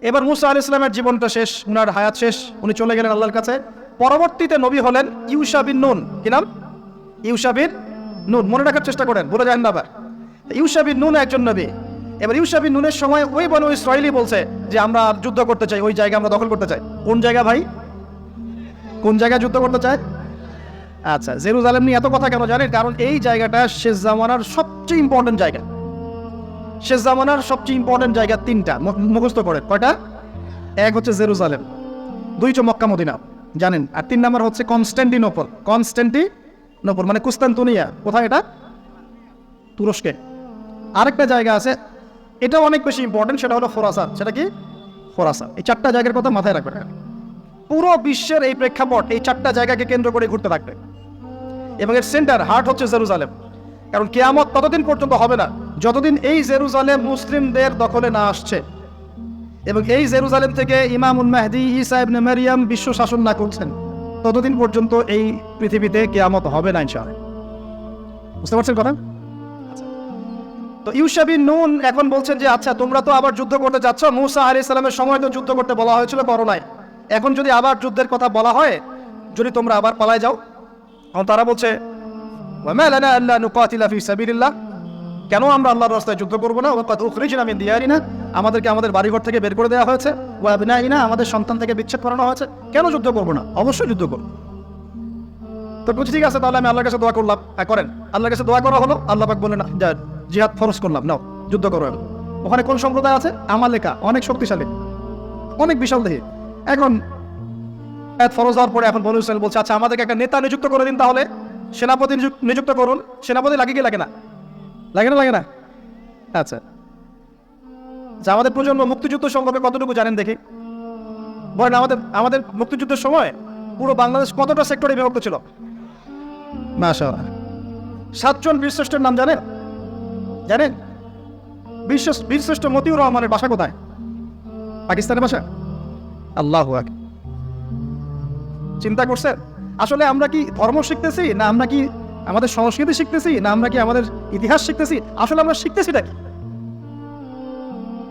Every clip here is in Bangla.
এবার মুসা আল ইসলামের জীবনটা শেষ, উনার হায়াত শেষ, উনি চলে গেলেন আল্লাহর কাছে। পরবর্তীতে নবী হলেন ইউসা বিন নুন। কি নাম? ইউসা বিন নুন। মনে রাখার চেষ্টা করেন, বলে যান না আবার। ইউসা বিন নুন একজন নবী। এবার ইউসা বিন নুনের সময় ওই বনু ইসরায়েলি বলছে যে, আমরা যুদ্ধ করতে চাই, ওই জায়গা আমরা দখল করতে চাই। কোন জায়গা ভাই? কোন জায়গায় যুদ্ধ করতে চায়? আচ্ছা জেরুজালেম নিয়ে এত কথা কেন জানেন? কারণ এই জায়গাটা শেষ জামানার সবচেয়ে ইম্পর্টেন্ট জায়গা। শেষ জামানার সবচেয়ে ইম্পর্টেন্ট জায়গা তিনটা মুখস্থ করেন কয়টা? এক হচ্ছে জেরুজালেম, দুই হচ্ছে মক্কা, মদিনা। জানেন? আর তিন নাম্বার হচ্ছে কনস্ট্যান্টিনোপল কনস্ট্যান্টিনোপল মানে কুস্তান্তনিয়া। কোথায় এটা? তুরস্কে। আরেকটা জায়গা আছে, এটাও অনেক বেশি ইম্পর্টেন্ট সেটা হলো ফোরাসান সেটা কি? ফোরাসান এই চারটা জায়গার কথা মাথায় রাখবেন। পুরো বিশ্বের এই প্রেক্ষাপট, এই চারটা জায়গাকে কেন্দ্র করে ঘুরতে থাকবে। এবং এর সেন্টার হার্ট হচ্ছে জেরুজালেম। কারণ কেয়ামত ততদিন পর্যন্ত হবে না। যতদিন এই জেরুজালেম মুসলিমদের দখলে না আসছে এবং এই জেরুজালেম থেকে ইমামুল মাহদি ইসা ইবনে মারিয়াম বিশ্ব শাসন না করছেন, ততদিন পর্যন্ত এই পৃথিবীতে কেয়ামত হবে না ইনশাআল্লাহ। বুঝতে পারছেন কথা? তো ইউসাবিন নুন এখন বলছেন যে আচ্ছা তোমরা তো আবার যুদ্ধ করতে যাচ্ছ। মুসা আলি সালামের সময় তো যুদ্ধ করতে বলা হয়েছিল করোনায় এখন যদি আবার যুদ্ধের কথা বলা হয়, যদি তোমরা আবার পালায় যাও? তারা বলছে "ওয়ামা লানা আল্লা নুকাতিলা ফি সাবিলিল্লাহ। কেন আমরা আল্লাহর রাস্তায় যুদ্ধ করব না? ওয়াকাদ উখরিজনা মিন দিয়ারিনা। আমাদেরকে আমাদের বাড়িঘর থেকে বের করে দেওয়া হয়েছে। ওয়া আবনাইনা, আমাদের সন্তান থেকে বিচ্ছেদ করানো হয়েছে। কেন যুদ্ধ করব না? অবশ্যই যুদ্ধ করব। তো বলছি, ঠিক আছে, তাহলে আমি আল্লাহর কাছে দোয়া করলাম। হ্যাঁ করেন। আল্লাহর কাছে দোয়া করা হলো? আল্লাহ পাক বললেন যা, জিহাদ ফরজ করলাম, নাও, যুদ্ধ করো। ওখানে কোন সম্প্রদায় আছে? আমালেকা, অনেক শক্তিশালী, অনেক বিশাল দেহি। এখন এত ফরজ হওয়ার পরে এখন বনু বলছে আচ্ছা আমাদেরকে একটা নেতা নিযুক্ত করে দিন তাহলে। সেনাপতি নিযুক্ত করুন। সেনাপতি লাগে কি লাগে না? লাগে না লাগে না? আচ্ছা। আচ্ছা আমাদের প্রজন্ম মুক্তিযুদ্ধ সম্পর্কে কতটুকু জানেন দেখি? বলেন, আমাদের আমাদের মুক্তিযুদ্ধের সময় পুরো বাংলাদেশ কতটা সেক্টরে বিভক্ত ছিল? মাশা সাতজন বীরশ্রেষ্ঠের নাম জানেন? জানেন? বিশ্ব বীরশ্রেষ্ঠ মতিউর রহমানের বাসা কোথায়? পাকিস্তানের বাসা? আল্লাহ চিন্তা করছেন? আসলে আমরা কি ধর্ম শিখতেছি, না আমরা কি আমাদের সংস্কৃতি শিখতেছি না আমরা কি আমাদের ইতিহাস শিখতেছি? আসলে আমরা শিখতেছিটা কি?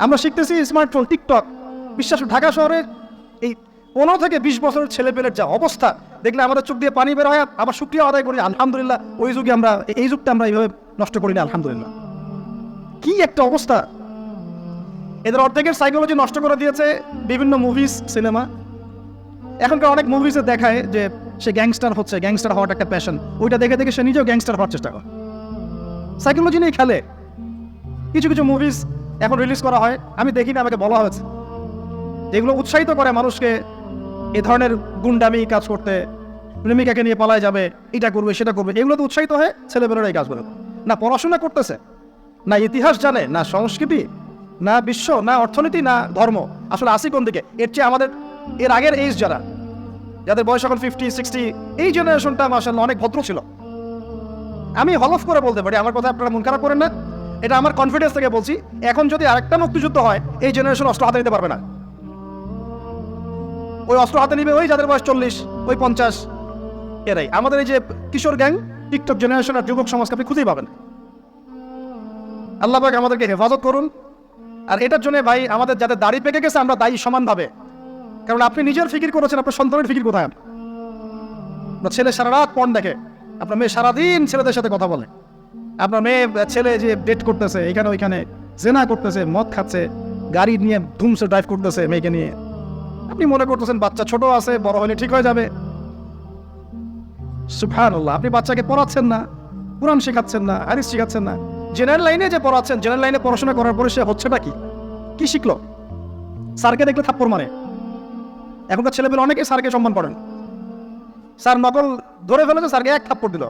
আমরা শিখতেছি স্মার্টফোন টিকটক বিশ্বাস, ঢাকা শহরে এই পনেরো থেকে বিশ বছরের ছেলেপেলের যা অবস্থা, দেখলে আমাদের চোখ দিয়ে পানি বের হয় আবার শুক্রিয়া আদায় করি, আলহামদুলিল্লাহ, ওই যুগে আমরা, এই যুগটা আমরা এইভাবে নষ্ট করি না আলহামদুলিল্লাহ। কি একটা অবস্থা। এদের অর্ধেকের সাইকোলজি নষ্ট করে দিয়েছে বিভিন্ন মুভিজ সিনেমা এখনকার অনেক মুভিজে দেখায় যে সে গ্যাংস্টার হচ্ছে গ্যাংস্টার হওয়ার একটা প্যাশন ওইটা দেখে দেখে সে নিজেও গ্যাংস্টার হওয়ার চেষ্টা করে। সাইকোলজি নিয়ে খেলে। কিছু কিছু মুভিজ এখন রিলিজ করা হয়। আমি দেখি না আমাকে বলা হয়েছে। যেগুলো উৎসাহিত করে মানুষকে এ ধরনের গুন্ডামি কাজ করতে, প্রেমিকাকে নিয়ে পালায় যাবে, এটা করবে, সেটা করবে। এগুলো তো উৎসাহিত হয়ে ছেলেমেয়েরা এই কাজগুলো না পড়াশোনা করতেছে, না ইতিহাস জানে, না সংস্কৃতি, না বিশ্ব, না অর্থনীতি, না ধর্ম। আসলে আসি কোন দিকে? এর চেয়ে আমাদের, এর আগের এইজ যারা যাদের বয়স এখন ফিফটি সিক্সটি এই জেনারেশনটা মাসাল অনেক ভদ্র ছিল। আমি হলফ করে বলতে পারি, আমার কথা আপনারা মন খারাপ করেন না। এটা আমার কনফিডেন্স থেকে বলছি। এখন যদি আরেকটা মুক্তিযুদ্ধ হয়, এই জেনারেশন অস্ত্র হাতে নিতে পারবে না। ওই অস্ত্র হাতে নিবে ওই যাদের বয়স চল্লিশ, ওই পঞ্চাশ। এরাই। আমাদের এই যে কিশোর গ্যাং টিকটক জেনারেশন আর যুবক সমাজকে আপনি খুঁজেই পাবেন। আল্লাহ আমাদেরকে হেফাজত করুন। আর এটার জন্য ভাই, আমাদের যাদের দাড়ি পেকে গেছে, আমরা দায়ী সমানভাবে। কারণ আপনি নিজের ফিকির করেছেন, আপনার সন্তানের ফিকির কোথায়? আপনার ছেলে সারা রাত পণ দেখে, আপনার মেয়ে সারাদিন ছেলেদের সাথে কথা বলে। আপনার মেয়ে ছেলে যে ডেট করতেছে, এখানে ওইখানে জেনা করতেছে, মদ খাচ্ছে, গাড়ি নিয়ে ধুমসে ড্রাইভ করতেছে মেয়েকে নিয়ে। আপনি মনে করতেছেন বাচ্চা ছোট আছে, বড় হলে ঠিক হয়ে যাবে। সুবহানাল্লাহ, আপনি বাচ্চাকে পড়াচ্ছেন না, কোরআন শেখাচ্ছেন না, হাদিস শেখাচ্ছেন না। জেনারেল লাইনে যে পড়াচ্ছেন, জেনারেল লাইনে পড়াশোনা করার পরে সে হচ্ছেটা কি? কি শিখলো? স্যারকে দেখলে থাপ্পড় মারে। এখনকার ছেলেপেলে অনেকে স্যারকে সম্মান করেন। স্যার নকল ধরে ফেলেছে, স্যারকে এক থাপ্পড় দিল।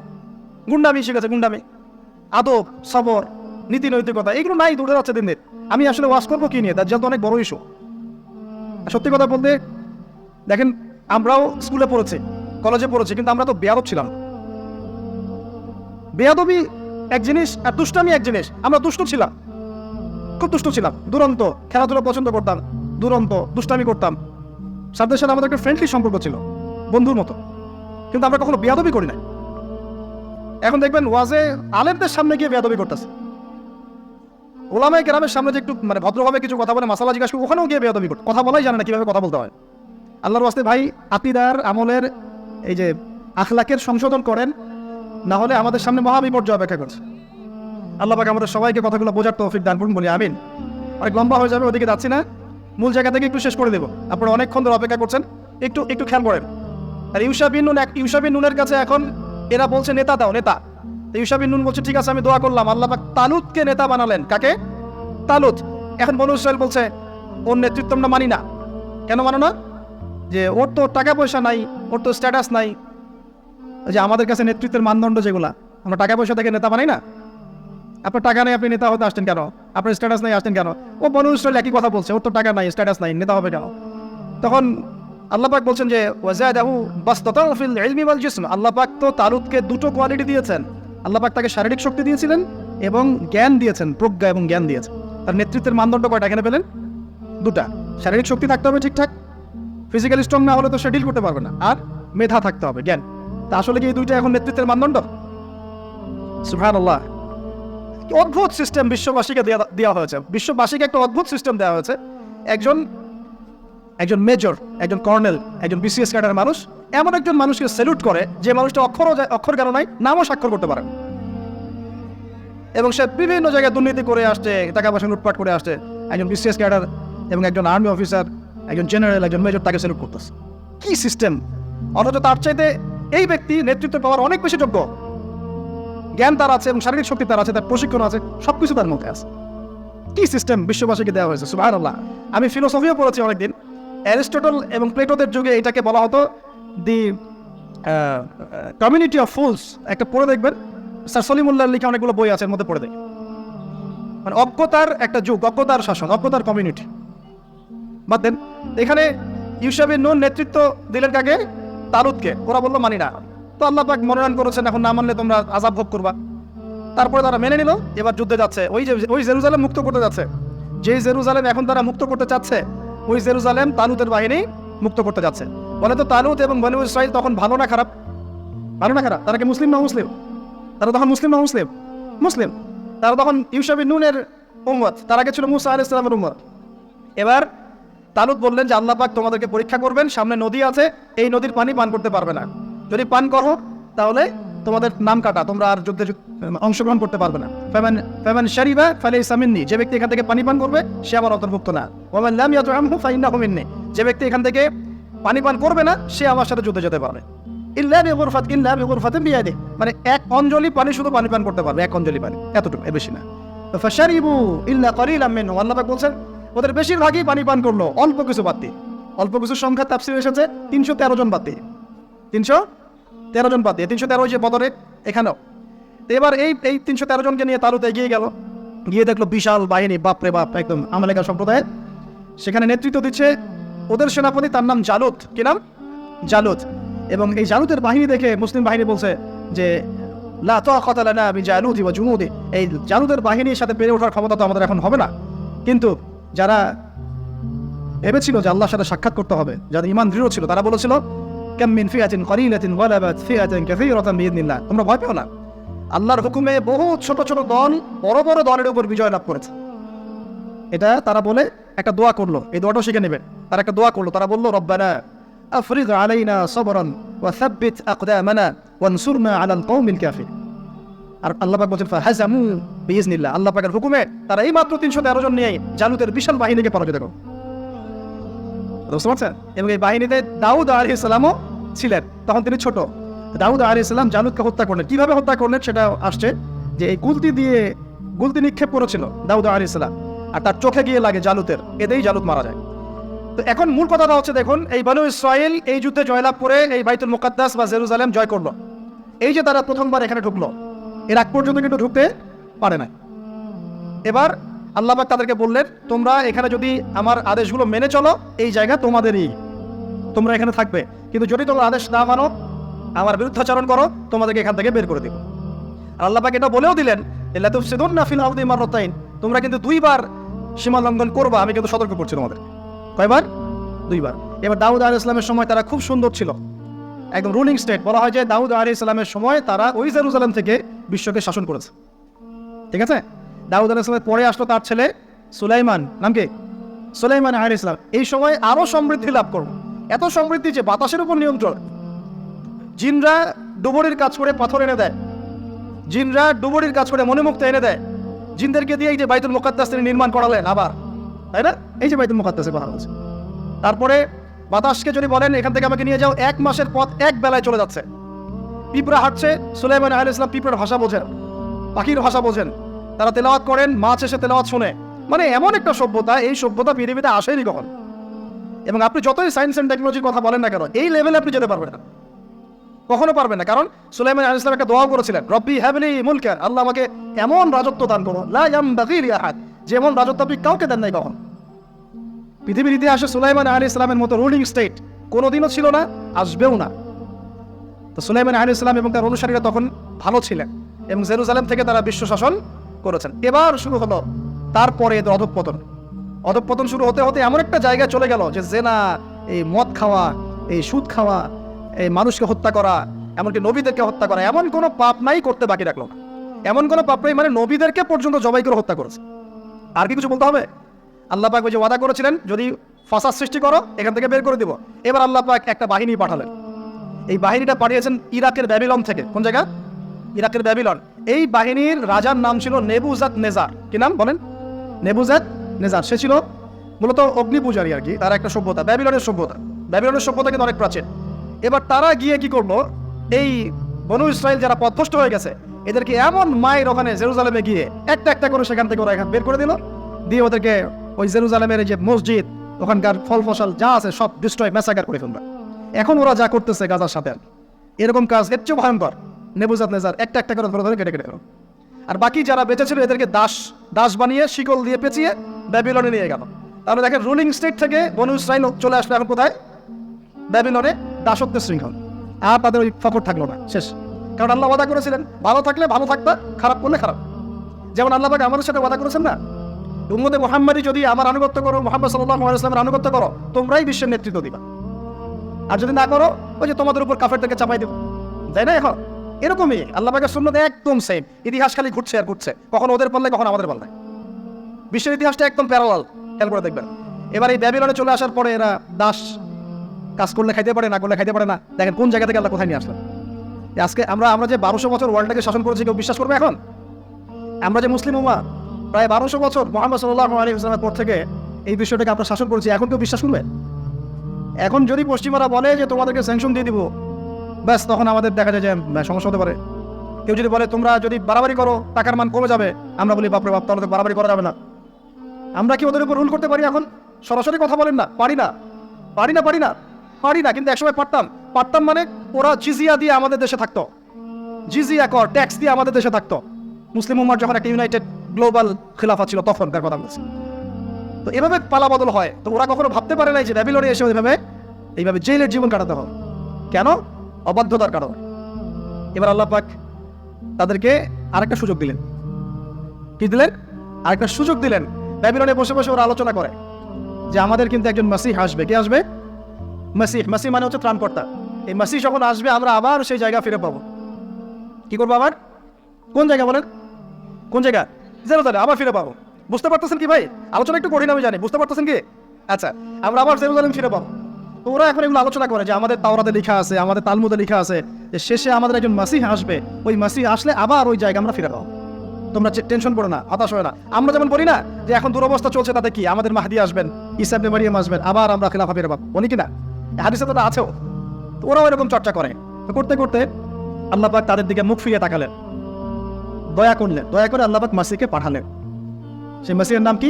গুন্ডামি শিখেছে, গুন্ডামি। আদব, সবর, নীতি, নৈতিকতা, এগুলো নাই, দূরে যাচ্ছে দিন দিন। আমি আসলে ওয়াশ করব কি নিয়ে? তার যেহেতু অনেক বড় ইস্যু সত্যি কথা বলতে, দেখেন, আমরাও স্কুলে পড়েছি, কলেজে পড়েছি, কিন্তু আমরা তো বেয়াদব ছিলাম। বেয়াদবি এক জিনিস আর দুষ্টামি এক জিনিস। আমরা দুষ্ট ছিলাম। খুব দুষ্ট ছিলাম। দুরন্ত, খেলাধুলা পছন্দ করতাম। দুরন্ত, দুষ্টামি করতাম। সাথে সাথে আমাদের একটা ফ্রেন্ডলি সম্পর্ক ছিল, বন্ধুর মতো। কিন্তু আমরা কখনো বেয়াদবি করি না এখন দেখবেন ওয়াজে আলেমদের সামনে গিয়ে বেয়াদবি করতেছে। ওলামাই গ্রামের সামনে যে একটু মানে ভদ্রভাবে কিছু কথা বলে মাসালা জিজ্ঞাসা ওখানেও গিয়ে বেয়াদবি করত কথা বলাই জানে না কীভাবে কথা বলতে হয়। আল্লাহর ওয়াস্তে ভাই আতিদার আমলের এই যে আখলাকের সংশোধন করেন, না হলে আমাদের সামনে মহা বিপর্যয় অপেক্ষা করছে। আল্লাহ পাক আমাদের সবাইকে কথাগুলো বোঝার তৌফিক দান করুন বলি, আমিন। অনেক লম্বা হয়ে যাবে, ওদিকে যাচ্ছি না। মূল জায়গা থেকে একটু শেষ করে দেবো। আপনারা অনেকক্ষণ ধরে অপেক্ষা করছেন। একটু একটু খেয়াল করেন। আর ইউসাবিন নুন ইউসাবিন নুনের কাছে এখন এরা বলছে, নেতা দাও, নেতা। ইউসাবিন নুন বলছে, ঠিক আছে, আমি দোয়া করলাম। আল্লাহ পাক তালুতকে নেতা বানালেন। কাকে? তালুত। এখন বনু ইসরায়েল বলছে, ওর নেতৃত্ব আমরা মানি না। কেন মানো না? যে ওর তো টাকা পয়সা নাই, ওর তো স্ট্যাটাস নাই। যে আমাদের কাছে নেতৃত্বের মানদণ্ড যেগুলা, আমরা টাকা পয়সা থেকে নেতা বানাই না? আপনার টাকা নেই, আপনি নেতা হতে আসছেন কেন? আপনার স্ট্যাটাস নাই, আসছেন কেন? ও বনু ইসরায়েল একই কথা বলছে, ওর তো টাকা নাই স্ট্যাটাস নাই, নেতা হবে কেন? তখন আল্লাহ পাক বলছেন যে, ওয়াজাদাহু বাসতাতাউ ফিল ইলমি ওয়াল জিসম। আল্লাহ পাক তো তারুদকে দুটো কোয়ালিটি দিয়েছেন। আল্লাহ পাক তাকে শারীরিক শক্তি দিয়েছিলেন এবং জ্ঞান দিয়েছেন, প্রজ্ঞা এবং জ্ঞান দিয়েছেন। তার নেতৃত্বের মানদণ্ড কয়টা? এখানে পেলেন? দুটা। শারীরিক শক্তি থাকতে হবে ঠিকঠাক। ফিজিক্যালি স্ট্রং না হলে তো সে ডিল করতে পারবে না। আর মেধা থাকতে হবে, জ্ঞান। তা আসলে কি এই দুইটা এখন নেতৃত্বের মানদণ্ড? সুবহানাল্লাহ। কি অদ্ভুত সিস্টেম বিশ্ববাসীকে দেওয়া হয়েছে। বিশ্ববাসীকে একটা অদ্ভুত সিস্টেম দেওয়া হয়েছে। একজন একজন মেজর একজন কর্নেল একজন বিসিএস ক্যাডার মানুষ, এমন একজন মানুষকে স্যালুট করে, যে মানুষটা অক্ষরও অক্ষর জ্ঞান নাই, নামও স্বাক্ষর করতে পারে। এবং সে বিভিন্ন জায়গায় দুর্নীতি করে আসছে, টাকা পয়সা লুটপাট করে আসছে। একজন বিসিএস ক্যাডার এবং একজন আর্মি অফিসার একজন জেনারেল একজন মেজর তাকে স্যালুট করতেছে। কি সিস্টেম অথচ তার চাইতে এই ব্যক্তি নেতৃত্ব পাওয়ার অনেক বেশি যোগ্য। জ্ঞান তার আছে এবং শারীরিক শক্তি তার আছে, তার প্রশিক্ষণ আছে সব কিছু তার মধ্যে আছে। কি সিস্টেম বিশ্ববাসীকে দেওয়া হয়েছে? সুবাহ আমি ফিলোসফিও পড়েছি অনেকদিন। অ্যারিস্টটল এবং প্লেটোদের যুগে এটাকে বলা হতো দি কমিউনিটি অফ ফুলস একটা পড়ে দেখবেন। স্যার সলিমুল্লাহ লিখে অনেকগুলো বই আছে, এর মধ্যে পড়ে দেখবেন মানে অজ্ঞতার একটা যুগ, অজ্ঞতার শাসন, অজ্ঞতার কমিউনিটি বাদ দেন, এখানে ইউসাবের নুন নেতৃত্ব দিলেন কাকে? তালুদকে ওরা বলল, মানি না। তো আল্লাহ পাক মনোনয়ন করেছেন, এখন না মানলে তোমরা আজাব ভোগ করবা। তারপরে তারা মেনে নিল, এবার যুদ্ধে যাচ্ছে। ওই যে, ওই জেরুজালেম মুক্ত করতে যাচ্ছে। যেই জেরুজালেম এখন তারা মুক্ত করতে চাচ্ছে, ওই জেরুজালেম তালুতের বাহিনী মুক্ত করতে যাচ্ছে। বলে তো তালুত এবং বনু ইসরাইল তখন ভালো না খারাপ? ভালো না খারাপ? তারা কি মুসলিম না মুসলিম? তারা তখন মুসলিম না মুসলিম? মুসলিম। তারা তখন ইউসাবি নুনের উম্মত। তার আগে ছিল মুসা আল ইসলামের উম্মত। এবার তালুত বললেন যে, আল্লাহ পাক তোমাদেরকে পরীক্ষা করবেন, সামনে নদী আছে, এই নদীর পানি পান করতে পারবে না। যদি পান করো, তাহলে তোমাদের নাম কাটা। তোমরা আর যুদ্ধে অংশগ্রহণ করতে পারবে না। ফেমান ফেমান শারিবা ফালে ইসামিননি যে ব্যক্তি এখান থেকে পানি পান করবে, সে আমার অন্তর্ভুক্ত না। ওমান লাম ইয়াতআমহু ফাইন্নাহু মিন্নি। যে ব্যক্তি এখান থেকে পানি পান করবে না, সে আমার সাথে যুদ্ধে যেতে পারবে ইল্লা ইল্লা বিয়াদি মানে এক অঞ্জলি পানি শুধু পানি পান করতে পারবে, এক অঞ্জলি পানি। এতটুকু এর বেশি না। ফাশারিবু ইল্লা কলিলাম মিনহু। আল্লাহ পাক ওদের বেশিরভাগই পানি পান করল, অল্প কিছু বাদ অল্প কিছু সংখ্যা এসেছে, তিনশো তেরো জন বাদ দিয়ে তিনশো তেরো জন বাদ দিয়ে। তিনশো তেরো যে বদরে এখানেও। এবার এই এই তিনশো তেরো জনকে নিয়ে তারুতে এগিয়ে গেল। গিয়ে দেখল বিশাল বাহিনী বাপরে বাপ, একদম আমালেকা সম্প্রদায়ের। সেখানে নেতৃত্ব দিচ্ছে ওদের সেনাপতি, তার নাম জালুত। কি নাম? জালুত। এবং এই জালুতের বাহিনী দেখে মুসলিম বাহিনী বলছে যে, লা তো কথা না আমি জালুদ বা জুমুদি এই জালুদের বাহিনীর সাথে পেরে ওঠার ক্ষমতা তো আমাদের এখন হবে না। কিন্তু যারা ভেবেছিল যে আল্লাহর সাথে সাক্ষাৎ করতে হবে, যাদের ইমান দৃঢ় ছিল, তারা বলেছিল কেম কাম্মিন ফিয়াতিন কলিলাতিন গলাবাত ফিয়াতিন কাসীরাতান বিইذنিল্লাহ তোমরা ভয় পেও না। আল্লাহর হুকুমে বহু ছোট ছোট দল, বড় বড় দলের উপর বিজয় লাভ করেছে। এটা তারা বলে একটা দোয়া করল। এই দোয়াটাও শিখে নেবেন তারা একটা দোয়া করল। তারা বলল, রব্বানা, আফরিগ আলাইনা সবরন ওয়া সাব্বিত আকদামানা ওয়ানসুরনা আলাল কওমিল কাফির আর আল্লাহ পাক বলছেন, ফাহাজামু বিইজনিল্লাহ আল্লাহ পাকের হুকুমে তারা এই মাত্র 313 জন নিয়ে জালুতের বিশাল বাহিনীকে পরাজিত করল। বুঝতে পারছেন এবং এই বাহিনীতে দাউদ আলী ইসলামও ছিলেন। তখন তিনি ছোট। দাউদ আলী ইসলাম জালুদকে হত্যা করলেন। কীভাবে হত্যা করলেন সেটা আসছে যে এই গুলতি দিয়ে গুলতি নিক্ষেপ করেছিল দাউদ আলী ইসলাম আর তার চোখে গিয়ে লাগে জালুতের, এতেই জালুত মারা যায়। তো এখন মূল কথাটা হচ্ছে, দেখুন, এই বানু ইসরায়েল এই যুদ্ধে জয়লাভ করে এই বাইতুল মুকাদ্দাস বা জেরুজালেম জয় করল। এই যে তারা প্রথমবার এখানে ঢুকলো, এর আগ পর্যন্ত কিন্তু ঢুকতে পারে না এবার আল্লাহবাক তাদেরকে বললেন, তোমরা এখানে যদি আমার আদেশগুলো মেনে চলো, এই জায়গা তোমাদেরই। তোমরা এখানে থাকবে। কিন্তু যদি তোমরা আদেশ না মানো, আমার বিরুদ্ধাচরণ করো, তোমাদেরকে এখান থেকে বের করে দেবো। আল্লাহবাক এটা বলেও দিলেন লাতুফ সিদুন না ফিল আউদি মারতাইন তোমরা কিন্তু দুইবার সীমা লঙ্ঘন করবা, আমি কিন্তু সতর্ক করছি তোমাদের। কয়বার? দুইবার। এবার দাউদ আল ইসলামের সময় তারা খুব সুন্দর ছিল। একদম রুলিং স্টেট বলা হয় যে, দাউদ আলী ইসলামের সময় তারা ওই জেরুজালেম থেকে বিশ্বকে শাসন করেছে। ঠিক আছে? দাউদ আলাইসলামের পরে আসলো তার ছেলে সুলাইমান। নাম কি? সুলাইমান আহ ইসলাম এই সময় আরও সমৃদ্ধি লাভ করব। এত সমৃদ্ধি যে বাতাসের উপর নিয়ন্ত্রণ। জিনরা ডুবরির কাজ করে পাথর এনে দেয়। জিনরা ডুবরির কাজ করে মনোমুক্ত এনে দেয়। জিনদেরকে দিয়ে এই যে বাইতুল মুকাদ্দাস তিনি নির্মাণ করালেন আবার। তাই না? এই যে বাইতুল মুকাদ্দাসের কথা বলছে তারপরে বাতাসকে যদি বলেন, এখান থেকে আমাকে নিয়ে যাও, এক মাসের পথ এক বেলায় চলে যাচ্ছে। পিঁপড়া হাঁটছে, সুলাইমান আহ ইসলাম পিঁপড়ার ভাষা বোঝেন। পাখির ভাষা বোঝেন। তারা তেলাওয়াত করেন, মাছ এসে তেলাওয়াত শুনে। মানে এমন একটা সভ্যতা, এই সভ্যতা পৃথিবীতে আসেনি কখন। এবং আপনি যতই সায়েন্স অ্যান্ড টেকনোলজির কথা বলেন না কেন, এই লেভেলে আপনি যেতে পারবেন না। কখনো পারবেন না, কারণ সুলাইমান আলাইহিস সালাম একটা দোয়া করেছিলেন, রব্বি হ্যাভলি মুলকান। আল্লাহ আমাকে এমন রাজত্ব দান করো, লা ইয়ামবাগি আহাদ। যেমন রাজত্ব আপনি কাউকে দেন নাই কখন। পৃথিবীর ইতিহাসে সুলাইমান আলী ইসলামের মতো রুলিং স্টেট কোনোদিনও ছিল না, আসবেও না। তো সুলাইমান আলী ইসলাম এবং তার অনুসারীরা তখন ভালো ছিলেন এবং জেরুজালেম থেকে তারা বিশ্ব শাসন করেছেন। এবার শুরু হলো তারপরে এদের অধঃপতন। অধঃপতন শুরু হতে হতে এমন একটা জায়গায় চলে গেল যে জেনা, এই মদ খাওয়া, এই সুদ খাওয়া, এই মানুষকে হত্যা করা, এমনকি নবীদেরকে হত্যা করা, এমন কোনো পাপ নাই করতে বাকি রাখল। এমন কোনো পাপ নাই মানে নবীদেরকে পর্যন্ত জবাই করে হত্যা করেছে। আর কি কিছু বলতে হবে? আল্লাহ পাক ওই যে ওয়াদা করেছিলেন, যদি ফাসাদ সৃষ্টি করো, এখান থেকে বের করে দিব। এবার আল্লাহ পাক একটা বাহিনী পাঠালেন। এই বাহিনীটা পাঠিয়েছেন ইরাকের ব্যাবিলন থেকে। কোন জায়গা? ইরাকের ব্যাবিলন। এই বাহিনীর রাজার নাম ছিল নেবুজাত নেজার। কি নাম বলেন? নেবুজাত নেজার। সে ছিল মূলত অগ্নি পূজারী আর কি, তার একটা সভ্যতা, ব্যাবিলনের সভ্যতা। ব্যাবিলনের সভ্যতা কিন্তু অনেক প্রাচীন। এবার তারা গিয়ে কি করল? এই বনু ইসরায়েল যারা পথভ্রষ্ট হয়ে গেছে, এদেরকে এমন মায়ের ওখানে জেরুজালেমে গিয়ে একটা একটা করে সেখান থেকে ওরা এখান বের করে দিল। দিয়ে ওদেরকে ওই জেরুজালেমের যে মসজিদ, ওখানকার ফল ফসল যা আছে সব ডিস্ট্রয় ম্যাসাকার করে ফেলবে। এখন ওরা যা করতেছে গাজার সাথে এরকম কাজ এর চেয়েও ভয়ঙ্কর। নেবুজাত নেজার একটা একটা করে ধরে ধরে কেটে কেটে গেল আর বাকি যারা বেঁচে ছিল এদেরকে দাস দাস বানিয়ে, শিকল দিয়ে পেঁচিয়ে ব্যাবিলনে নিয়ে গেল। তাহলে দেখেন রুলিং স্টেট থেকে বনু ইসরাইল চলে আসলো এখন কোথায়? ব্যাবিলনে দাসত্বের শৃঙ্খল। আর তাদের ওই ফকর থাকল না, শেষ। কারণ আল্লাহ ওয়াদা করেছিলেন, ভালো থাকলে ভালো থাকবা, খারাপ করলে খারাপ। যেমন আল্লাহ পাক আমাদের সাথে ওয়াদা করেছেন না? উম্মদে মোহাম্মদী যদি আমার আনুগত্য করো, মোহাম্মদ সাল্লাহ ইসলামের আনুগত্য করো, তোমরাই বিশ্বের নেতৃত্ব দিবা। আর যদি না করো, ওই যে তোমাদের উপর কাফেরদেরকে চাপাই দেবো। তাই না এখন? এরকমই, আল্লাহ পাকের শূন্যতে একদম সেম ইতিহাস খালি ঘুরছে আর ঘুরছে। কখন ওদের পাল্লায় কখন আমাদের পাল্লায় বিশ্বের ইতিহাসটা একদম প্যারালাল খেয়াল করে দেখবেন। এবার এই ব্যাবিলনে চলে আসার পরে এরা দাস, কাজ করলে খাইতে পারে, না করলে খাইতে পারে না। দেখেন, কোন জায়গা থেকে আল্লাহ কোথায় নিয়ে আসলেন? এই আজকে আমরা আমরা যে বারোশো বছর ওয়ার্ল্ডটাকে শাসন করেছি, কেউ বিশ্বাস করবে এখন? আমরা যে মুসলিম উমা প্রায় বারোশো বছর মোহাম্মদ সাল্লাহ আলী ইসলামের পর থেকে এই বিষয়টাকে আমরা শাসন করেছি, এখন কেউ বিশ্বাস করবে? এখন যদি পশ্চিমারা বলে যে তোমাদেরকে স্যাংশন দিয়ে দিব ব্যাস, তখন আমাদের দেখা যায় যে সমস্যা হতে পারে। কেউ যদি বলে, তোমরা যদি বাড়াবাড়ি করো, টাকার মান কমে যাবে। আমরা বলি, বাপরে বাপ, তাহলে তো বাড়াবাড়ি করা যাবে না। আমরা কি ওদের উপর রুল করতে পারি এখন? সরাসরি কথা বলেন না, পারি না। পারি না পারি না। পারি না, কিন্তু একসময় পারতাম। পারতাম মানে ওরা জিজিয়া দিয়ে আমাদের দেশে থাকতো। জিজিয়া কর ট্যাক্স দিয়ে আমাদের দেশে থাকতো। মুসলিম উম্মার যখন একটা ইউনাইটেড গ্লোবাল খিলাফা ছিল, তখন তার কথা বলছি। তো এভাবে পালা বদল হয়। তো ওরা কখনো ভাবতে পারে নাই যে ব্যাবিলনে এসে ওইভাবে, এইভাবে জেলের জীবন কাটাতে হবে। কেন? অবাধ্যতার কারণে। এবার আল্লাহ পাক তাদেরকে আরেকটা সুযোগ দিলেন। কি দিলেন? আরেকটা সুযোগ দিলেন। ব্যাবিলনে বসে বসে ওরা আলোচনা করে যে আমাদের কিন্তু একজন মাসিহ আসবে। কে আসবে? মাসিহ। মাসিহ মানে হচ্ছে ত্রাণকর্তা। এই মাসিহ যখন আসবে, আমরা আবার সেই জায়গা ফিরে পাবো। কি করব আবার? কোন জায়গা বলেন? কোন জায়গা? জেরুজালেম। আবার ফিরে পাবো। বুঝতে পারতেছেন কি ভাই? আলোচনা একটু কঠিন আমি জানি। বুঝতে পারতেছেন কি? আচ্ছা আমরা আবার জেরুজালেম ফিরে পাবো। তো ওরা এখন এগুলো আলোচনা করে যে আমাদের তাওরাতে লেখা আছে, আমাদের তালমুদে লেখা আছে যে শেষে আমাদের একজন মাসিহ আসবে। ওই মাসিহ আসলে আবার ওই জায়গা আমরা ফিরে পাবো তোমরা টেনশন করো না, হতাশ হয় না। আমরা যেমন বলি না যে এখন দুরবস্থা চলছে তাতে কি? আমাদের মাহাদি আসবেন ইসাবনে মারিয়াম আসবেন, আবার আমরা খেলাফা ফিরে পাবো। উনি কিনা হাদিসে তো আছেও। তো ওরাও এরকম চর্চা করে। করতে করতে আল্লাপাক তাদের দিকে মুখ ফিরিয়ে তাকালেন। দয়া করলেন, দয়া করে আল্লাপাক মাসিকে পাঠালেন। সেই মাসির নাম কি?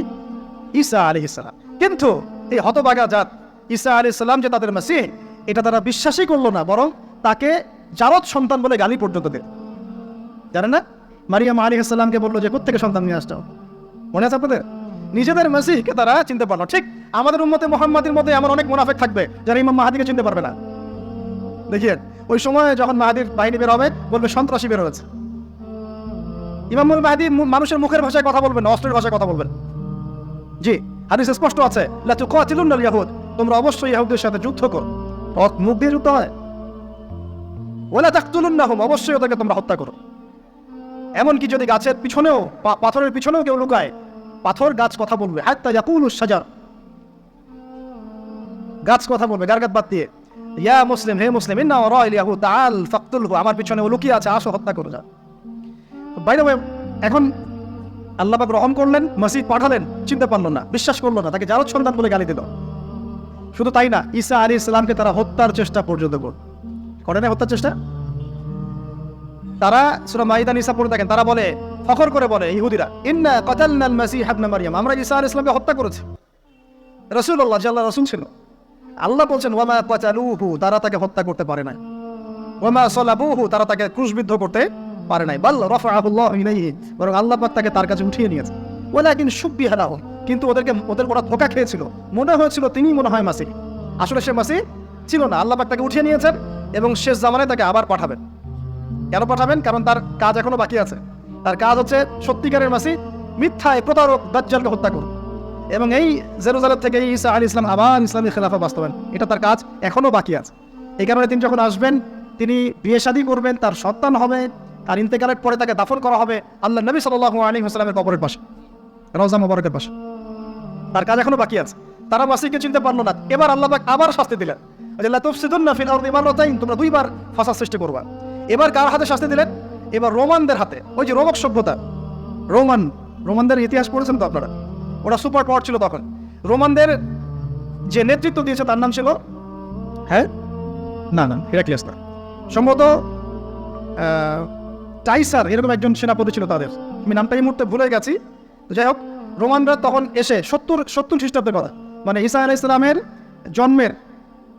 ঈসা আলী ইসলাম কিন্তু এই হতবাগা জাত ঈসা আলী ইসলাম যে তাদের মাসিহ, এটা তারা বিশ্বাসই করল না, বরং তাকে জারদ সন্তান বলে গালি পর্যন্ত দিল। জানেন না? মারিয়াম আলী ইসলামকে বলল যে কোথেকে সন্তান নিয়ে আসছো? মনে আছে আপনাদের? নিজেদের মাসিহকে তারা চিনতে পারল। ঠিক আমাদের উম্মতে মোহাম্মদের মধ্যে এমন অনেক মুনাফেক থাকবে যারা ইমাম মাহাদিকে চিনতে পারবে না। দেখিয়েন, ওই সময় যখন মাহাদির বাহিনী বের হবে, বলবে, সন্ত্রাসী বের হয়েছে। ইমামুল মাহাদি মানুষের মুখের ভাষায় কথা বলবেন অস্ত্রের ভাষায় কথা বলবেন। জি, হাদিস স্পষ্ট আছে লাতু কাতিলুন আল ইয়াহুদ। তোমরা অবশ্যই ইহুদের সাথে যুদ্ধ করো। রক মুখ দিয়ে যুদ্ধ হয়। ওলা তাকতুলুন্নাহুম, অবশ্যই ওদেরকে তোমরা হত্যা করো। এমনকি যদি গাছের পিছনেও পাথরের পিছনেও কেউ লুকায়, পাথর গাছ কথা বলবে। হাত্তা ইয়াকুল সাজার গাছ কথা বলবে, গারগাত বাদ দিয়ে। ইয়া মুসলিম, হে মুসলিম, ইন্না ওরাইলিয়াহু তাআল, ফাকতুলহু। আমার পিছনে ও লুকিয়ে আছে, আসো হত্যা করে যা। বাইরে এখন আল্লাহ পাক রহম করলেন মসজিদ পাঠালেন, চিনতে পারল না, বিশ্বাস করল না, তাকে জারদ সন্তান বলে গালি দিল। শুধু তাই না, ঈসা আলী ইসলামকে তারা হত্যার চেষ্টা পর্যন্ত করল করে না হত্যার চেষ্টা? তারা সুরা মাইদান ইসা পড়ে থাকেন, তারা বলে, ফখর করে বলে ইহুদিরা, ইন্না কতালনাল মাসিহ ইবনে মারইয়াম আমরা ঈসা আলাইহিস ইসলামকে হত্যা করেছি। রাসূলুল্লাহ যে আল্লাহ রাসূল ছিল, আল্লাহ বলছেন, ওয়ামা কাতালুহু তারা তাকে হত্যা করতে পারে না ওয়ামা সালাবুহু তারা তাকে ক্রুশবিদ্ধ করতে পারে নাই। বাল রাফাআহুল্লাহ ইলাইহি বরং আল্লাহ পাক তাকে তার কাছে উঠিয়ে নিয়েছে। ওয়ালাকিন শুববিহা লাহু কিন্তু ওদেরকে ওদের ওরা ধোকা খেয়েছিল। মনে হয়েছিল তিনি মনে হয় মাসিহ আসলে সে মাসিহ ছিল না, আল্লাহ পাক তাকে উঠিয়ে নিয়েছেন এবং শেষ জামানায় তাকে আবার পাঠাবেন। কেন পাঠাবেন? কারণ তার কাজ এখনও বাকি আছে। তার কাজ হচ্ছে সত্যিকারের মাসি মিথ্যায় প্রতারক দাজ্জালকে হত্যা করুন। এবং এই জেরুজালেম থেকে এই ঈসা আলী ইসলাম আবার ইসলামী খেলাফা বাস্তবায়ন। এটা তার কাজ এখনও বাকি আছে। এই কারণে তিনি যখন আসবেন, তিনি বিয়ে শাদী করবেন, তার সন্তান হবে, তার ইন্তেকালের পরে তাকে দাফন করা হবে আল্লাহ নবী সাল্লাহ আলী হাসলামের কবরের পাশে। রওজা মোবারকের পাশে। তার কাজ এখনও বাকি আছে। তারা মাসিকে চিনতে পারল না। এবার আল্লাহবাক আবার শাস্তি দিলেন। তোমরা দুইবার ফাসাদ সৃষ্টি করবা। এবার কার হাতে শাস্তি দিলেন? এবার রোমানদের হাতে। ওই যে রোমক সভ্যতা। রোমান, রোমানদের ইতিহাস পড়েছেন তো আপনারা? ওরা সুপার পাওয়ার ছিল তখন। রোমানদের যে নেতৃত্ব দিয়েছে, তার নাম ছিল হ্যাঁ? না না, হিরাক্লিয়াস না। সম্ভবত টাইসার, এরকম একজন সেনাপতি ছিল তাদের। আমি নামটা এই মুহূর্তে ভুলে গেছি। যাই হোক রোমানরা তখন এসে সত্তর সত্তর খ্রিস্টাব্দের কথা মানে ঈসা আলাহ ইসলামের জন্মের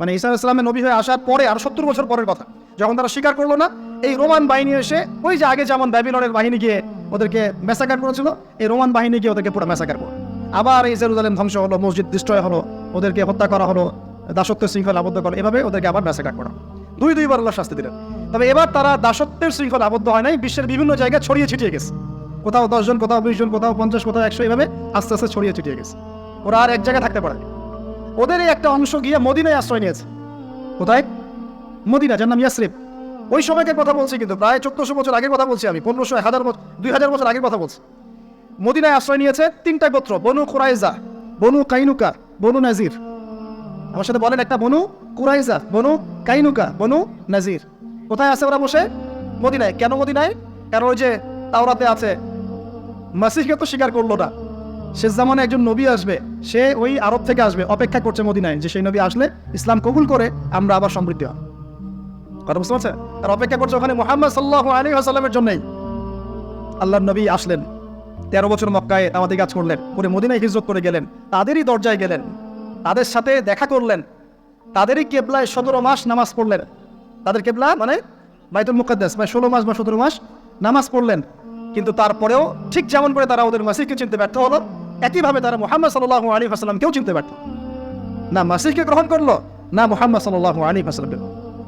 মানে আলাহ ইসলামের নবী হয়ে আসার পরে আর সত্তর বছর পরের কথা। যখন তারা স্বীকার করল না, এই রোমান বাহিনী এসে ওই যে আগে যেমন ব্যাবিলনের বাহিনী গিয়ে ওদেরকে মেসাকার করেছিল, এই রোমান বাহিনী গিয়ে ওদেরকে পুরো মেসাকার করো আবার এই জেরুজালেম ধ্বংস হলো, মসজিদ ডিস্ট্রয় হলো, ওদেরকে হত্যা করা হলো, দাসত্ব শৃঙ্খলা আবদ্ধ করল এভাবে ওদেরকে আবার মেসাকার করা। দুই, দুইবার আল্লাহ শাস্তি দিলেন। তবে এবার তারা দাসত্বের শৃঙ্খলা আবদ্ধ হয় নাই, বিশ্বের বিভিন্ন জায়গায় ছড়িয়ে ছিটিয়ে গেছে। কোথাও দশজন, কোথাও বিশ জন কোথাও পঞ্চাশ, কোথাও একশো, এভাবে আস্তে আস্তে ছড়িয়ে ছিটিয়ে গেছে। ওরা আর এক জায়গায় থাকতে পারে ওদের এই একটা অংশ গিয়ে মদিনায় আশ্রয় নিয়েছে। কোথায়? মদিনা, যার নাম ইয়াসরিফ। ওই সময়কার কথা বলছি কিন্তু, প্রায় চোদ্দশো বছর আগের কথা বলছি আমি, পনেরোশো, এক হাজার বছর দুই হাজার বছর আগের কথা বলছি। মদিনায় আশ্রয় নিয়েছে তিনটা গোত্র, বনু কুরাইজা, বনু কাইনুকা, বনু নাজির। আমার সাথে বলেন একটা বনু কুরাইজা, বনু কাইনুকা, বনু নাজির। কোথায় আছে ওরা বসে? মদিনায়। কেন মদিনায়? কারণ ওই যে তাওরাতে আছে মাসিহকে তো স্বীকার করল না। শেষ জামানে একজন নবী আসবে, সে ওই আরব থেকে আসবে, অপেক্ষা করছে মদিনায়। যে সেই নবী আসলে ইসলাম কবুল করে, আমরা আবার সমৃদ্ধ হব। কথা বুঝতে পারছে আর অপেক্ষা করছে ওখানে মোহাম্মদ সাল্লাহ আলী আসাল্লামের জন্যই। আল্লাহ নবী আসলেন, তেরো বছর মক্কায় আমাদের কাজ করলেন করে মদিনায় হিজরত করে গেলেন, তাদেরই দরজায় গেলেন, তাদের সাথে দেখা করলেন, তাদেরই কেবলায় সতেরো মাস নামাজ পড়লেন। তাদের কেবলা মানে বাইতুল মুকাদ্দাস মানে ষোলো মাস বা সতেরো মাস নামাজ পড়লেন। কিন্তু তারপরেও ঠিক যেমন করে তারা ওদের মাসিহকে চিনতে ব্যর্থ হলো, একইভাবে তারা মোহাম্মদ সাল্লাহ আলী হাসলামকেও চিনতে ব্যর্থ। না মাসিহকে গ্রহণ করল, না মোহাম্মদ সাল্লাহ আলী হাসলামকে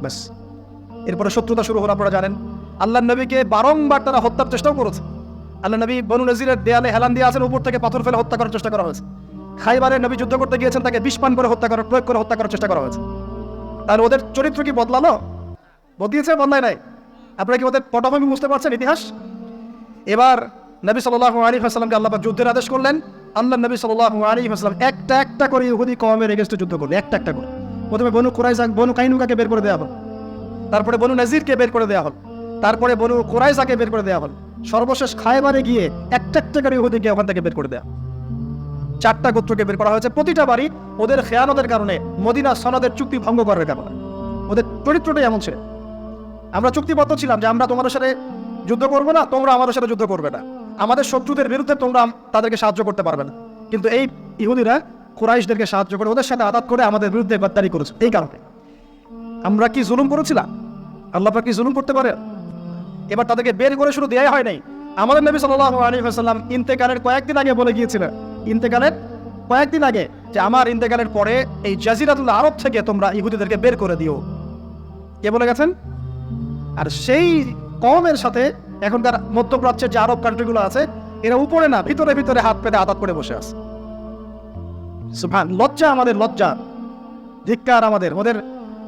ব্যাস। এরপরে শত্রুতা শুরু হলো, আপনারা জানেন। আল্লাহ নবীকে বারংবার তারা হত্যার চেষ্টাও করেছে। আল্লাহ নবী বনু নজিরের দেয়ালে হেলান দিয়ে আছেন, উপর থেকে পাথর ফেলে হত্যা করার চেষ্টা করা হয়েছে। খাইবারে নবী যুদ্ধ করতে গিয়েছেন, তাকে বিষ পান করে হত্যা করার, প্রয়োগ করে হত্যা করার চেষ্টা করা হয়েছে। তাহলে ওদের চরিত্র কি বদলালো? বদলিয়েছে, বদলায় নাই? আপনারা কি ওদের পটভূমি বুঝতে পারছেন, ইতিহাস? এবার নবী সাল্লাহ আলী হাসলামকে আল্লাহ যুদ্ধের আদেশ করলেন। আল্লাহ নবী সাল্লাহ আলী হাসলাম একটা একটা করে ইহুদি কমের এগেস্টে যুদ্ধ করলেন, একটা একটা করে। প্রথমে বনু কুরাইজা বনু কাইনুকাকে বের করে দেওয়া হল। তারপরে বনু নাজিরকে বের করে দেওয়া হল। তারপরে বনু কুরাইজাকে বের করে দেওয়া হল। সর্বশেষ খায়বারে গিয়ে একটা একটা করে ইহুদিকে ওখান থেকে বের করে দেওয়া চারটা গোত্রকে বের করা হয়েছে প্রতিটা বাড়ি ওদের খেয়ানতের কারণে, মদিনা সনদের চুক্তি ভঙ্গ করার কারণে ওদের চরিত্রটাই এমন ছিল। আমরা চুক্তিবদ্ধ ছিলাম যে আমরা তোমাদের সাথে যুদ্ধ করব না, তোমরা আমাদের সাথে যুদ্ধ করবে না। আমাদের শত্রুদের বিরুদ্ধে তোমরা তাদেরকে সাহায্য করতে পারবে না। কিন্তু এই ইহুদিরা কুরাইশদেরকে সাহায্য করে, ওদের সাথে আঘাত করে আমাদের বিরুদ্ধে গদ্দারি করেছে। এই কারণে। আমরা কি জুলুম করেছিলাম? আল্লাহ কি জুলুম করতে পারে এবার তাদেরকে বের করে শুরু দেওয়া হয় নাই। আমাদের নবী সাল্লাহ আলী সাল্লাম ইন্তেকালের কয়েকদিন আগে বলে গিয়েছিলেন ইন্তেকালের কয়েকদিন আগে যে আমার ইন্তেকালের পরে এই জাজিরাতুল আরব থেকে তোমরা ইহুদিদেরকে বের করে দিও। কে বলে গেছেন? আর সেই কমের সাথে এখনকার মধ্যপ্রাচ্যের যে আরব কান্ট্রিগুলো আছে, এরা উপরে না, ভিতরে ভিতরে হাত পেতে আতাত করে বসে আছে। লজ্জা আমাদের, লজ্জা। ধিক্কার আমাদের। ওদের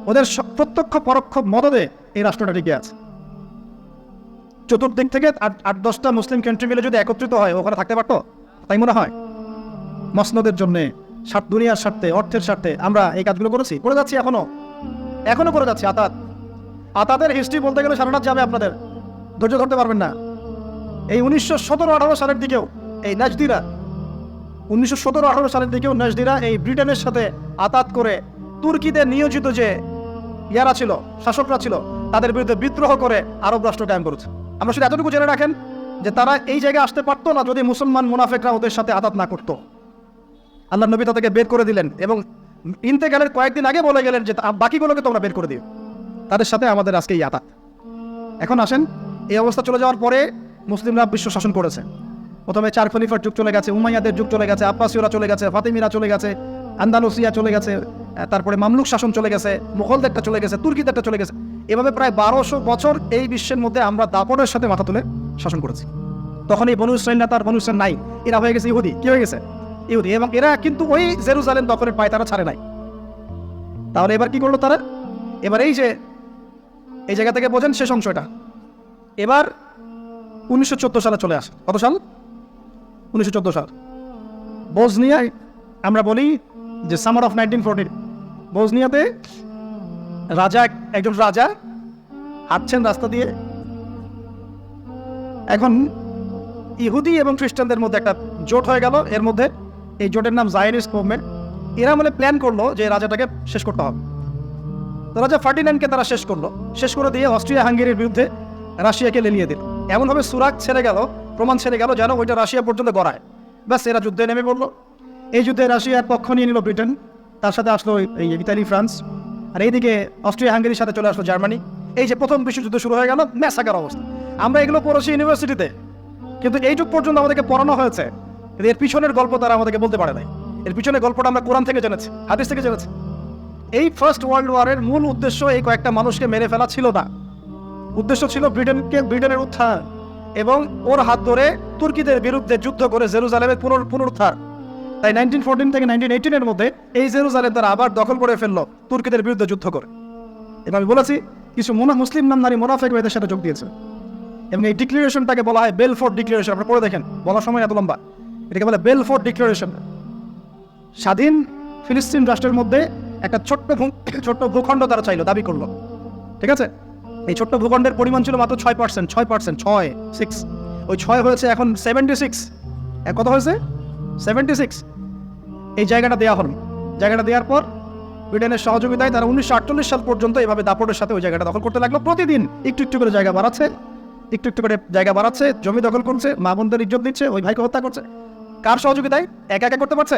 ওদের প্রত্যক্ষ, পরোক্ষ মদদে এই রাষ্ট্রটা টিকে আছে। চতুর্দিক থেকে আট দশটা মুসলিম কান্ট্রি মিলে যদি একত্রিত হয়, ওখানে থাকতে পারতো? তাই মনে হয়। মসনদের জন্যে দুনিয়ার স্বার্থে, অর্থের স্বার্থে আমরা এই কাজগুলো করেছি। করে যাচ্ছি এখনও। এখনও করে যাচ্ছি, আতাত। আতাতের হিস্ট্রি বলতে গেলে সারা রাত যাবে আপনাদের। ধৈর্য ধরতে পারবেন না। এই উনিশশো সতেরো আঠারো সালের দিকেও এই নাজদিরা, উনিশশো সতেরো আঠারো সালের দিকেও নাজদিরা এই ব্রিটেনের সাথে আতাত করে তুর্কিদের নিয়োজিত যে ইয়ারা ছিল, শাসকরা ছিল, তাদের বিরুদ্ধে বিদ্রোহ করে আরব রাষ্ট্র কায়েম করেছে। আমরা শুধু এতটুকু জেনে রাখেন যে তারা এই জায়গায় আসতে পারতো না যদি মুসলমান মুনাফেকরা ওদের সাথে আতাত না করতো। আল্লাহ নবী তাদেরকে বের করে দিলেন এবং ইন্তেকালের কয়েকদিন আগে বলে গেলেন যে, বাকিগুলোকে তোমরা বের করে দিও। তাদের সাথে আমাদের আজকে এই এখন আসেন, এই অবস্থা চলে যাওয়ার পরে মুসলিমরা বিশ্ব শাসন করেছে। প্রথমে চার খলিফার যুগ চলে গেছে, উমাইয়াদের যুগ চলে গেছে, আব্বাসীয়রা চলে গেছে, ফাতিমিরা চলে গেছে, আন্দালুসিয়া চলে গেছে তারপরে মামলুক শাসন চলে গেছে, মুঘলদেরটা চলে গেছে, তুর্কিদেরটা চলে গেছে। এভাবে প্রায় বারোশো বছর এই বিশ্বের মধ্যে আমরা দাপটের সাথে মাথা তুলে শাসন করেছি। তখন এই বনু ইসরায়েল তার বনু ইসরায়েল নাই। এরা হয়ে গেছে ইহুদি। কি হয়ে গেছে? ইহুদি। এবং এরা কিন্তু ওই জেরুজালেম দখলের পায়, তারা ছাড়ে নাই। তাহলে এবার কি করল তারা? এবার এই যে এই জায়গা থেকে বোঝেন শেষ অংশটা। এবার উনিশশো চোদ্দ সালে চলে আসে কত সাল? উনিশশো চোদ্দ সাল। বোজনিয়ায় আমরা বলি যে সামার অফ নাইনটিন ফোরটিন। বোজনিয়াতে রাজা একজন রাজা হাঁটছেন রাস্তা দিয়ে। এখন ইহুদি এবং খ্রিস্টানদের মধ্যে একটা জোট হয়ে গেল। এর মধ্যে এই জোটের নাম জায়নিস্ট মুভমেন্ট। এরা মানে প্ল্যান করল যে রাজাটাকে শেষ করতে হবে। রাজা ফার্টিনানকে তারা শেষ করল। শেষ করে দিয়ে অস্ট্রিয়া হাঙ্গেরির বিরুদ্ধে রাশিয়াকে লেলিয়ে দিল। এমনভাবে সুরাক ছেড়ে গেল, প্রমাণ ছেড়ে গেল যেন ওইটা রাশিয়া পর্যন্ত গড়ায়। ব্যাস, এরা যুদ্ধে নেমে পড়ল। এই যুদ্ধে রাশিয়ার পক্ষ নিয়ে নিল ব্রিটেন, তার সাথে আসলো এই ইতালি, ফ্রান্স। আর এইদিকে অস্ট্রিয়া হাঙ্গেরির সাথে চলে আসলো জার্মানি। এই যে প্রথম বিশ্বযুদ্ধ শুরু হয়ে গেল, ম্যাসাকার অবস্থা। আমরা এগুলো পড়েছি ইউনিভার্সিটিতে। কিন্তু এইটুক পর্যন্ত আমাদেরকে পড়ানো হয়েছে। এর পিছনের গল্প তারা আমাদেরকে বলতে পারে নাই। এর পিছনের গল্পটা আমরা কোরআন থেকে জেনেছি, হাদিস থেকে জেনেছি। এই ফার্স্ট ওয়ার্ল্ড ওয়ারের মূল উদ্দেশ্য এই কয়েকটা মানুষকে মেরে ফেলা ছিল না। উদ্দেশ্য ছিল ব্রিটেনকে, ব্রিটেনের উত্থান এবং ওর হাত ধরে তুর্কিদের বিরুদ্ধে যুদ্ধ করে জেরুজালেমের পুনর পুনরুদ্ধার। তাই নাইনটিন ফোরটিন থেকে নাইনটিন এইটিনের মধ্যে এই জেরুজালেম তারা আবার দখল করে ফেলল তুর্কিদের বিরুদ্ধে যুদ্ধ করে। এবং আমি বলেছি, কিছু মোনা মুসলিম নাম নামধারী মোনাফেক এদের সাথে যোগ দিয়েছে। এবং এই ডিক্লারেশনটাকে বলা হয় বেলফোর্ট ডিক্লারেশন আপনারা পড়ে দেখেন, বলার সময় এত লম্বা। এটাকে বলে বেলফোর্ট ডিক্লারেশন স্বাধীন ফিলিস্তিন রাষ্ট্রের মধ্যে একটা ছোট্ট ছোট্ট ভূখণ্ড তারা চাইলো, দাবি করল। ঠিক আছে? এই ছোট্ট ভূখণ্ডের পরিমাণ ছিল মাত্র ছয় পার্সেন্ট ছয় পার্সেন্ট ছয় সিক্স ওই ছয় হয়েছে এখন সেভেন্টি সিক্স কত হয়েছে? সেভেন্টি সিক্স এই জায়গাটা দেওয়া হল। জায়গাটা দেওয়ার পর ব্রিটেনের সহযোগিতায় তারা উনিশশো আটচল্লিশ সাল পর্যন্ত এভাবে দাপটের সাথে ওই জায়গাটা দখল করতে লাগল। প্রতিদিন একটু একটু করে জায়গা বাড়াচ্ছে, একটু একটু করে জায়গা বাড়াচ্ছে, জমি দখল করছে, মা বোনদের ইজ্জত দিচ্ছে, ওই ভাইকে হত্যা করছে। কার সহযোগিতায়? একা একা করতে পারছে?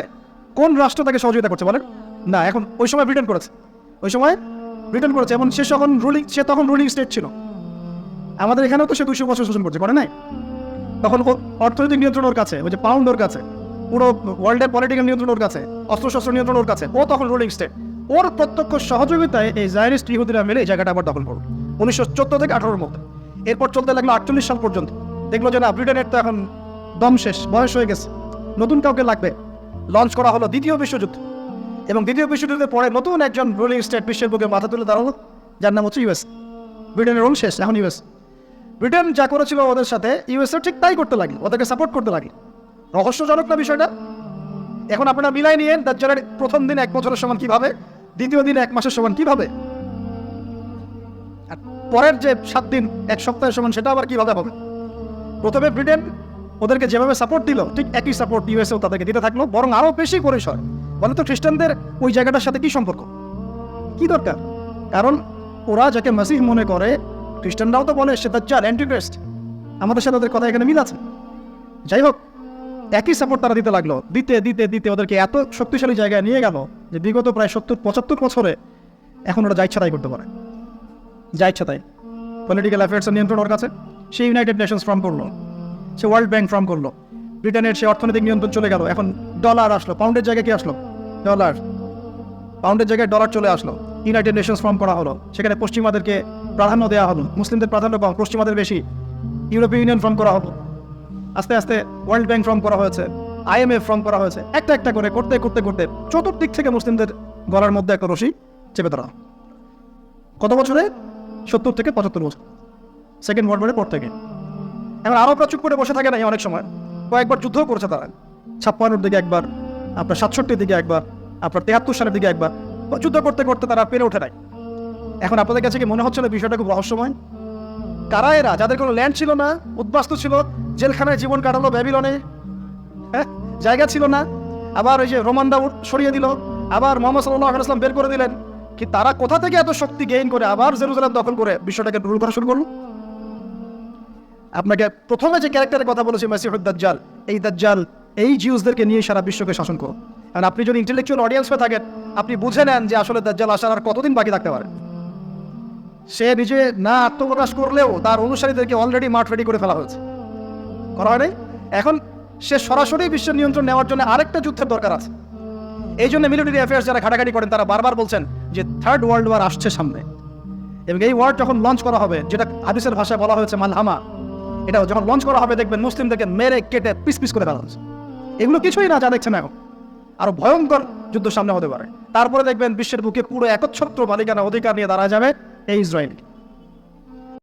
কোন রাষ্ট্র তাকে সহযোগিতা করছে বলেন? না, এখন ওই সময় ব্রিটেন করেছে। ওই সময় ব্রিটেন করেছে, এবং সে তখন রুলিং সে তখন রুলিং স্টেট ছিল। আমাদের এখানেও তো সে দুশো বছর শোষণ করছে, করে নাই? তখন অর্থনৈতিক নিয়ন্ত্রণ ওর কাছে, ওই যে পাউন্ড ওর কাছে, পুরো ওয়ার্ল্ডের পলিটিক্যাল নিয়ন্ত্রণ ওর কাছে, অস্ত্রশস্ত্র নিয়ন্ত্রণ ওর কাছে, ও তখন রুলিং স্টেট ওর প্রত্যক্ষ সহযোগিতায় এই জায়নিস্ট ইহুদিরা মিলে এই জায়গাটা আবার দখল করো উনিশশো চোদ্দ থেকে আঠারোর মধ্যে। এরপর চলতে লাগল আটচল্লিশ সাল পর্যন্ত। দেখল যে না, ব্রিটেনের তো এখন দম শেষ, বয়স হয়ে গেছে। নতুন কাউকে লাগবে। লঞ্চ করা হলো দ্বিতীয় বিশ্বযুদ্ধ। এবং দ্বিতীয় বিশ্বযুদ্ধের পরে নতুন একজন রুলিং স্টেট বিশ্বের বুকে মাথা তুলে দাঁড়াল যার নাম হচ্ছে ইউএস। ব্রিটেনের রোল শেষ, এখন ইউএস। ব্রিটেন যা করেছিল ওদের সাথে ইউএসএ ঠিক তাই করতে লাগল, ওদেরকে সাপোর্ট করতে লাগল। রহস্যজনক না বিষয়টা? এখন আপনারা মিলাই নিয়েন, দাজ্জালের প্রথম দিন এক বছরের সমান কীভাবে, দ্বিতীয় দিন এক মাসের সমান কীভাবে? পরের যে সাত দিন, এক সপ্তাহের সমান, সেটা আবার কীভাবে হবে? প্রথমে ব্রিটেন ওদেরকে যেভাবে সাপোর্ট দিল, ঠিক একই সাপোর্ট ইউএসএও তাদেরকে দিতে থাকল, বরং আরও বেশি পরিসর বলে তো, খ্রিস্টানদের ওই জায়গাটার সাথে কি সম্পর্ক? কি দরকার? কারণ ওরা যাকে মাসিহ মনে করে, খ্রিস্টানরাও তো বলে সে দাজ্জাল অ্যান্টিক্রেস্ট আমাদের সাথে ওদের কথা এখানে মিল আছে। যাই হোক, একই সাপোর্ট তারা দিতে লাগল। দিতে দিতে দিতে ওদেরকে এত শক্তিশালী জায়গায় নিয়ে গেল যে বিগত প্রায় সত্তর, পঁচাত্তর বছরে এখন ওরা যা ইচ্ছা তাই করতে পারে। যা ইচ্ছা তাই। পলিটিক্যাল অ্যাফেয়ার্সের নিয়ন্ত্রণ ওর কাছে। সে ইউনাইটেড নেশনস ফর্ম করল। সে ওয়ার্ল্ড ব্যাংক ফর্ম করল। ব্রিটেনের সে অর্থনৈতিক নিয়ন্ত্রণ চলে গেল। এখন ডলার আসলো। পাউন্ডের জায়গায় কি আসলো? ডলার। পাউন্ডের জায়গায় ডলার চলে আসলো। ইউনাইটেড নেশনস ফর্ম করা হলো। সেখানে পশ্চিমাদেরকে প্রাধান্য দেওয়া হলো। মুসলিমদের প্রাধান্য কম, পশ্চিমাদের বেশি। ইউরোপীয় ইউনিয়ন ফর্ম করা হলো। আস্তে আস্তে ওয়ার্ল্ড ব্যাংক ফর্ম করা হয়েছে। আইএমএফ ফর্ম করা হয়েছে। একটা একটা করে, করতে করতে করতে চতুর্দিক থেকে মুসলিমদের গলার মধ্যে একটা রশি চেপে ধরা। কত বছরে? সত্তর থেকে পঁচাত্তর বছর। সেকেন্ড ওয়ার্ল্ড ওয়ারের পর থেকে। এবার আরবরা চুপ করে বসে থাকে না অনেক সময়। কয়েকবার যুদ্ধও করেছে তারা। ছাপ্পান্নর দিকে একবার আপনার সাতষট্টির দিকে একবার, আপনার তেহাত্তর সালের দিকে একবার। যুদ্ধ করতে করতে তারা পেরে ওঠে নাই। এখন আপনাদের কাছে কি মনে হচ্ছে না বিষয়টা খুব রহস্যময়? কারা এরা? যাদের কোনো ল্যান্ড ছিল না, উদ্বাস্ত ছিল, জেলখানায় জীবন কাটালো ব্যাবিলনে? হ্যাঁ জায়গা ছিল না। আবার ওই যে রোমানরা সরিয়ে দিল, আবার মোহাম্মদ সাল্লাহ আসলাম বের করে দিলেন। কি তারা কোথা থেকে এত শক্তি গেইন করে আবার জেরুজালেম দখল করে বিশ্বটাকে রুল করা শুরু করল? আপনাকে প্রথমে যে ক্যারেক্টারের কথা বলেছি, মাসিহুদ দাজ্জাল, এই দাজ্জাল এই জিউসদেরকে নিয়ে সারা বিশ্বকে শাসন করো। আর আপনি যদি ইন্টেলেকচুয়াল অডিয়েন্স হয়ে থাকেন, আপনি বুঝে নেন যে আসলে দাজ্জাল আসার আর কতদিন বাকি থাকতে পারে। সে নিজে না আত্মপ্রকাশ করলেও তার অনুসারীদেরকে অলরেডি মাঠ রেডি করে ফেলা হয়েছে। করা হয় নাই এখন সে সরাসরি বিশ্ব নিয়ন্ত্রণ নেওয়ার জন্য আরেকটা যুদ্ধের দরকার আছে। এই জন্য মিলিটারি অ্যাফেয়ার্স যারা ঘাটাঘাটি করেন, তারা বারবার বলছেন যে থার্ড ওয়ার্ল্ড ওয়ার আসছে সামনে। এবং এই ওয়ার্ড যখন লঞ্চ করা হবে, যেটা হাদিসের ভাষায় বলা হয়েছে মালহামা, এটা যখন লঞ্চ করা হবে, দেখবেন মুসলিমদেরকে মেরে কেটে পিস পিস করে ফেলা হচ্ছে এগুলো কিছুই না, যা দেখছেন এখন আরও ভয়ঙ্কর যুদ্ধ সামনে হতে পারে। তারপরে দেখবেন বিশ্বের বুকে পুরো একচ্ছত্র মালিকানা অধিকার নিয়ে দাঁড়া যাবে এই ইসরায়েল।